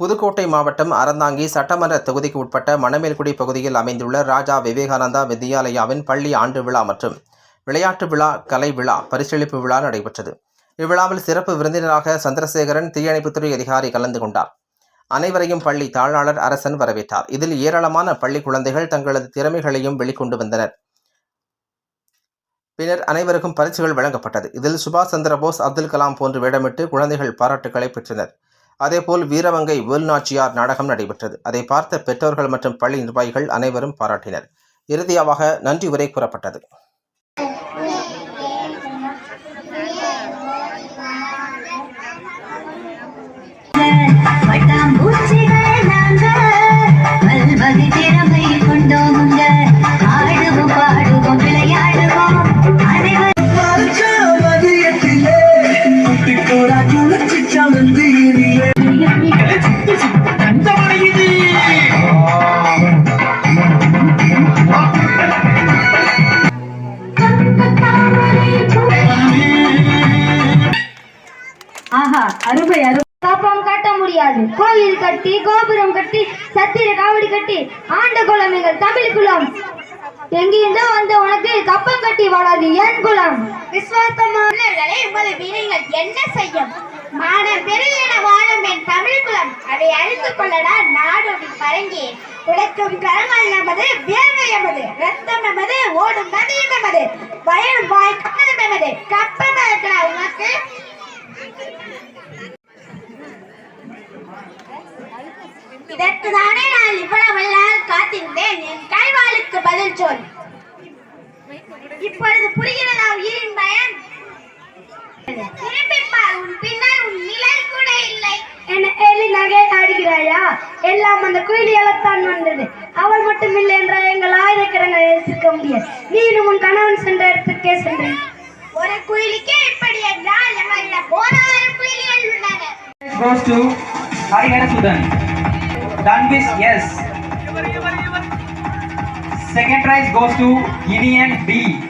புதுக்கோட்டை மாவட்டம் அறந்தாங்கி சட்டமன்ற தொகுதிக்கு உட்பட்ட மணமேல்குடி பகுதியில் அமைந்துள்ள ராஜா விவேகானந்தா வித்யாலயாவின் பள்ளி ஆண்டு விழா மற்றும் விளையாட்டு விழா கலை விழா பரிசளிப்பு விழா நடைபெற்றது. இவ்விழாவில் சிறப்பு விருந்தினராக சந்திரசேகரன் தீயணைப்புத்துறை அதிகாரி கலந்து கொண்டார். அனைவரையும் பள்ளி தாளாளர் அரசன் வரவேற்றார். இதில் ஏராளமான பள்ளி குழந்தைகள் தங்களது திறமைகளையும் வெளிக்கொண்டு வந்தனர். பின்னர் அனைவருக்கும் பரிசுகள் வழங்கப்பட்டது. இதில் சுபாஷ் சந்திரபோஸ் அப்துல் கலாம் போன்று வேடமிட்டு குழந்தைகள் பாராட்டுகளை பெற்றனர். அதேபோல் வீரவங்கை வேல்நாச்சியார் நாடகம் நடைபெற்றது. அதை பார்த்த பெற்றோர்கள் மற்றும் பள்ளி நிர்வாகிகள் அனைவரும் பாராட்டினர். இறுதியாக நன்றி உரை கூறப்பட்டது. அருமை காப்பம் கட்ட முடியாது. கோயில் கட்டி கோபுரம் கட்டி சத்திர காவடி கட்டி ஆண்ட குலம் எங்கள் தமிழ் குலம். எங்கிருந்தோ வந்த உனக்கு கப்பம் கட்டி வாழாது என் குலம். விஸ்வாசமானவர்களே உமது வீரர்கள் என்ன செய்யும்? மானம் பெருகின வாழும் என் தமிழ் குலம். அதை அழித்துக் கொள்ளடா நாடோடி பரங்கி. உழைக்கும் கரங்கள் நமது வியர்வை எமது ரத்தம் எமது ஓடும் நதியும் எமது வயல் இதற்கு தானே நான் இவ்வளவு நாள் காத்திருந்தேன்? என் கைவாளுக்கு பதில் சொல். இப்பொழுது புரிகிறதா உயிரின் பயன்? திரும்பிப் பார், உன் பின்னால் உன் நிழல் கூட இல்லை. என்ன எலி நகை ஆடுகிறாயா? எல்லாம் அந்த குயிலியால்தான் வந்தது. அவள் மட்டும் இல்லை என்ற எங்கள் ஆயுதக்கிரங்களை எடுத்துக்க முடியாது. நீனும் உன் கணவன் சென்ற இடத்துக்கே சென்றேன் ஒரு குயிலுக்கே இப்படி என்றால் நம்மளிடம் போராயிரம் குயிலிகள் உள்ளன. Goes to Harihara Sudan. Danvis, yes. Second prize goes to Indian B.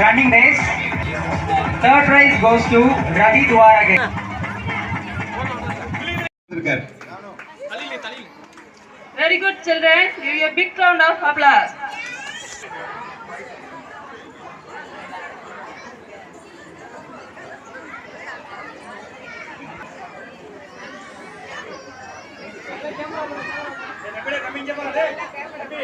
Running race. Third prize goes to Ravi Dwarage. Very good children. Give you a big round of applause. தம்பி தம்பி